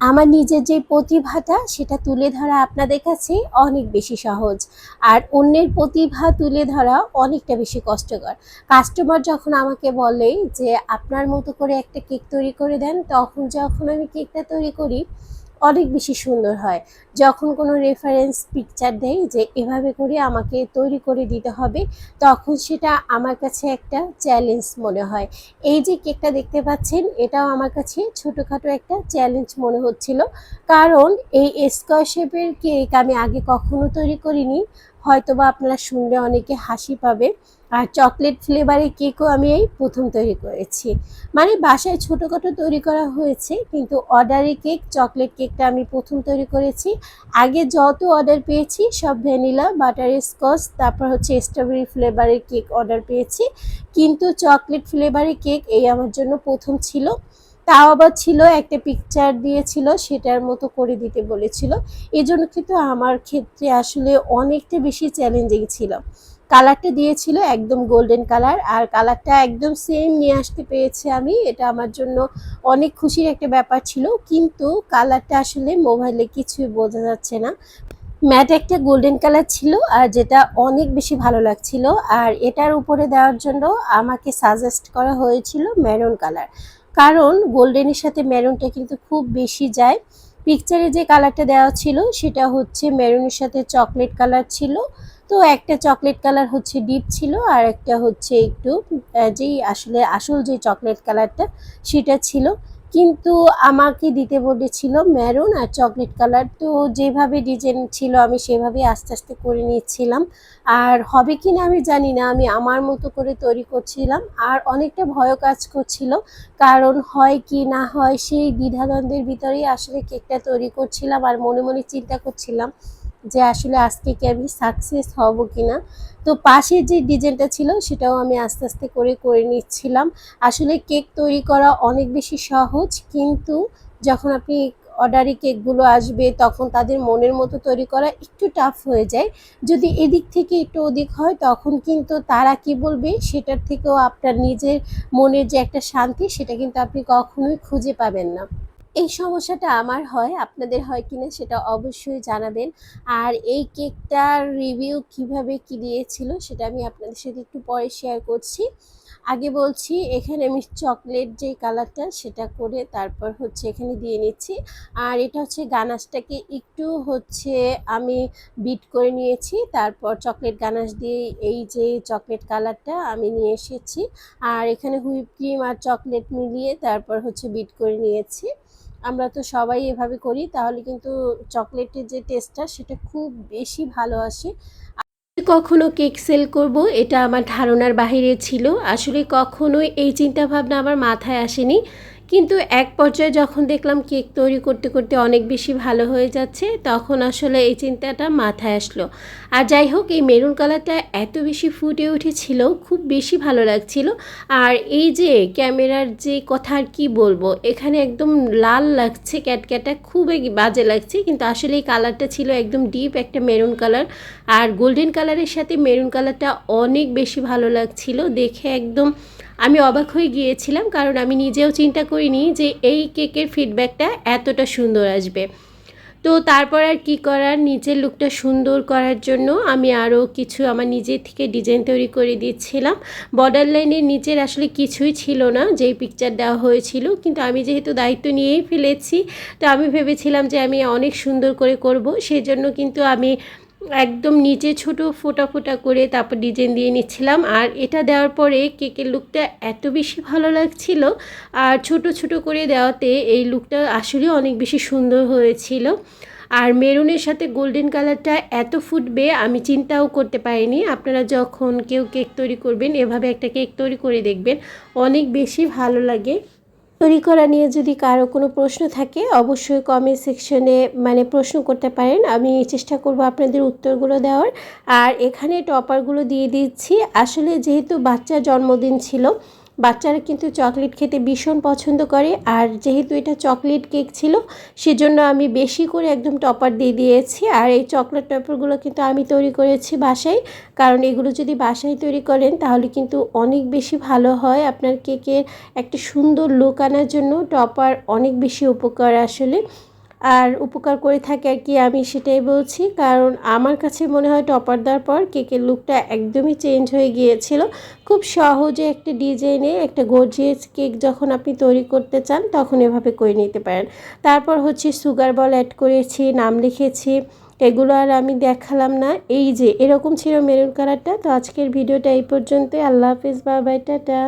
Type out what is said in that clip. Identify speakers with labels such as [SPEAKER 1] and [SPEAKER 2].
[SPEAKER 1] আমার নিজের যে প্রতিভাটা সেটা তুলে ধরা আপনাদের কাছে অনেক বেশি সহজ। আর অন্যের প্রতিভা তুলে ধরা অনেকটা বেশি কষ্টকর। কাস্টমার যখন আমাকে বলে যে, আপনার মতো করে একটা কেক তৈরি করে দেন, তখন যখন আমি কেকটা তৈরি করি অনেক বেশি সুন্দর হয়। যখন কোনো রেফারেন্স পিকচার দেয় যে এভাবে করে আমাকে তৈরি করে দিতে হবে, তখন সেটা আমার কাছে একটা চ্যালেঞ্জ মনে হয়। এই যে কেকটা দেখতে পাচ্ছেন, এটাও আমার কাছে ছোটোখাটো একটা চ্যালেঞ্জ মনে হচ্ছিল। কারণ এই স্কোয়ার শেপের কেক আমি আগে কখনো তৈরি করিনি। হয়তোবা আপনারা শুনলে অনেকে হাসি পাবে। আর চকলেট ফ্লেভারের কেকও আমি এই প্রথম তৈরি করেছি। মানে বাসায় ছোটোখাটো তৈরি করা হয়েছে, কিন্তু অর্ডারি কেক চকলেট কেকটা আমি প্রথম তৈরি করেছি। আগে যত অর্ডার পেয়েছি, সব ভ্যানিলা বাটার স্কচ তারপর হচ্ছে স্ট্রবেরি ফ্লেভারের কেক অর্ডার পেয়েছি। কিন্তু চকলেট ফ্লেভারের কেক এই আমার জন্য প্রথম ছিল। তাও আবার ছিল, একটা পিকচার দিয়েছিল, সেটার মতো করে দিতে বলেছিল। এজন্য কিন্তু আমার ক্ষেত্রে আসলে অনেকটা বেশি চ্যালেঞ্জিং ছিল। কালারটা দিয়েছিল একদম গোল্ডেন কালার আর কালারটা একদম সেম নিয়ে আসতে পেরেছি আমি। এটা আমার জন্য অনেক খুশির একটা ব্যাপার ছিল, কিন্তু কালারটা আসলে মোবাইলে কিছুই বোঝা যাচ্ছে না। ম্যাট একটা গোল্ডেন কালার ছিল, আর যেটা অনেক বেশি ভালো লাগছিল। আর এটার উপরে দেওয়ার জন্য আমাকে সাজেস্ট করা হয়েছিল মেরুন কালার কারণ গোল্ডেনের সাথে মেরুনটা কিন্তু খুব বেশি যায়। পিকচারে যে কালারটা দেওয়া ছিল, সেটা হচ্ছে মেরুনের সাথে চকলেট কালার ছিল। তো একটা চকলেট কালার হচ্ছে ডিপ ছিল, আর একটা হচ্ছে একটু যেই আসলে আসল যে চকলেট কালারটা, সেটা ছিল। কিন্তু আমাকে দিতে বলেছিল মেরুন আর চকলেট কালার তো যেভাবে ডিজাইন ছিল আমি সেভাবেই আস্তে আস্তে করে নিচ্ছিলাম। আর হবে কি না আমি জানি না, আমি আমার মতো করে তৈরি করছিলাম। আর অনেকটা ভয় কাজ করছিল, কারণ হয় কি না হয় সেই দ্বিধাদ্বন্দ্বের ভিতরেই আসলে কেকটা তৈরি করছিলাম আর মনে মনে চিন্তা করছিলাম যে আসলে আজকে কি আমি সাকসেস হব কি না তো পাশের যে ডিজাইনটা ছিল সেটাও আমি আস্তে আস্তে করে করে নিচ্ছিলাম। আসলে কেক তৈরি করা অনেক বেশি সহজ, কিন্তু যখন আপনি অর্ডারি কেকগুলো আসবে তখন তাদের মনের মতো তৈরি করা একটু টাফ হয়ে যায়। যদি এদিক থেকে একটু ওদিক হয় তখন কিন্তু তারা কি বলবে সেটার থেকেও আপনার নিজের মনের যে একটা শান্তি সেটা কিন্তু আপনি কখনোই খুঁজে পাবেন না। এই সমস্যাটা আমার হয়, আপনাদের হয় কিনা সেটা অবশ্যই জানাবেন। আর এই কেকটার রিভিউ কীভাবে কি দিয়েছিল সেটা আমি আপনাদের সাথে একটু পরে শেয়ার করছি। আগে বলছি, এখানে আমি চকলেট যে কালারটা সেটা করে তারপর হচ্ছে এখানে দিয়ে নিচ্ছি। আর এটা হচ্ছে গানাশটাকে একটু হচ্ছে আমি বিট করে নিয়েছি, তারপর চকলেট গানাশ দিয়ে এই যে চকলেট কালারটা আমি নিয়ে এসেছি। আর এখানে হুইপ ক্রিম আর চকলেট মিলিয়ে তারপর হচ্ছে বিট করে নিয়েছি। আমরা তো সবাই এভাবে করি, তাহলে কিন্তু চকলেটের যে টেস্টটা সেটা খুব বেশি ভালো আসে। কখনো কেক সেল করব, এটা আমার ধারণার বাহিরে ছিল। আসলে কখনোই এই চিন্তাভাবনা আমার মাথায় আসেনি। কিন্তু এক পর্যায়ে যখন দেখলাম কেক তৈরি করতে করতে অনেক বেশি ভালো হয়ে যাচ্ছে, তখন আসলে এই চিন্তাটা মাথায় আসলো। আর যাই হোক, এই মেরুন কালারটা এত বেশি ফুটে উঠেছিল, খুব বেশি ভালো লাগছিল। আর এই যে ক্যামেরার যে কথা আর কী বলব, এখানে একদম লাল লাগছে ক্যাটক্যাটা খুবই বাজে লাগছে, কিন্তু আসলে এই কালারটা ছিল একদম ডিপ একটা মেরুন কালার। আর গোল্ডেন কালারের সাথে মেরুন কালারটা অনেক বেশি ভালো লাগছিল, দেখে একদম আমি অবাক হয়ে গিয়েছিলাম, কারণ আমি নিজেও চিন্তা করিনি যে এই কেকের ফিডব্যাকটা এতটা সুন্দর আসবে। তো তারপর আর কি করার, নিজের লুকটা সুন্দর করার জন্য আমি আরও কিছু আমার নিজের থেকে ডিজাইন তৈরি করে দিচ্ছিলাম। বর্ডার লাইনের নিচের আসলে কিছুই ছিল না, যেই পিকচার দেওয়া হয়েছিল। কিন্তু আমি যেহেতু দায়িত্ব নিয়েই ফেলেছি, তো আমি ভেবেছিলাম যে আমি অনেক সুন্দর করে করব সেই জন্য কিন্তু আমি একদম নিচে ছোট ফোটা ফোটা করে তারপর ডিজাইন দিয়ে নিচ্ছিলাম। আর এটা দেওয়ার পরে কেকের লুকটা এত বেশি ভালো লাগছিল। আর ছোট ছোট করে দেওয়াতে এই লুকটা আসলে অনেক বেশি সুন্দর হয়েছিল। আর মেরুনের সাথে গোল্ডেন কালারটা এত ফুটবে আমি চিন্তাও করতে পারিনি। আপনারা যখন কেউ কেক তৈরি করবেন, এভাবে একটা কেক তৈরি করে দেখবেন। অনেক বেশি ভালো লাগে। তৈরি করা নিয়ে যদি কারও কোনো প্রশ্ন থাকে, অবশ্যই কমেন্ট সেকশনে মানে প্রশ্ন করতে পারেন। আমি চেষ্টা করব আপনাদের উত্তরগুলো দেওয়ার। আর এখানে টপারগুলো দিয়ে দিচ্ছি। আসলে যেহেতু বাচ্চা জন্মদিন ছিল বাচ্চারা কিন্তু চকলেট খেতে ভীষণ পছন্দ করে। আর যেহেতু এটা চকলেট কেক ছিল, সেজন্য আমি বেশি করে একদম টপার দিয়ে দিয়েছি। আর এই চকলেট টপারগুলো কিন্তু আমি তৈরি করেছি বাসায়। কারণ এগুলো যদি বাসায় তৈরি করেন, তাহলে কিন্তু অনেক বেশি ভালো হয়। আপনার কেকের একটা সুন্দর লুক আনার জন্য টপার অনেক বেশি উপকার আসলে। আর উপকার করে থাকে আর কি, আমি সেটাই বলছি। কারণ আমার কাছে মনে হয় টপার দেওয়ার পর কেকের লুকটা একদমই চেঞ্জ হয়ে গিয়েছিল। খুব সহজে একটা ডিজাইনে একটা গর্জিয়াস কেক যখন আপনি তৈরি করতে চান, তখন এভাবে করে নিতে পারেন। তারপর হচ্ছে সুগার বল অ্যাড করেছি, নাম লিখেছি। এগুলো আর আমি দেখালাম না। এই যে, এরকম ছিল মেরুন কালারটা তো আজকের ভিডিওটা এই পর্যন্তই। আল্লাহ হাফিজ বাবাই টাটা।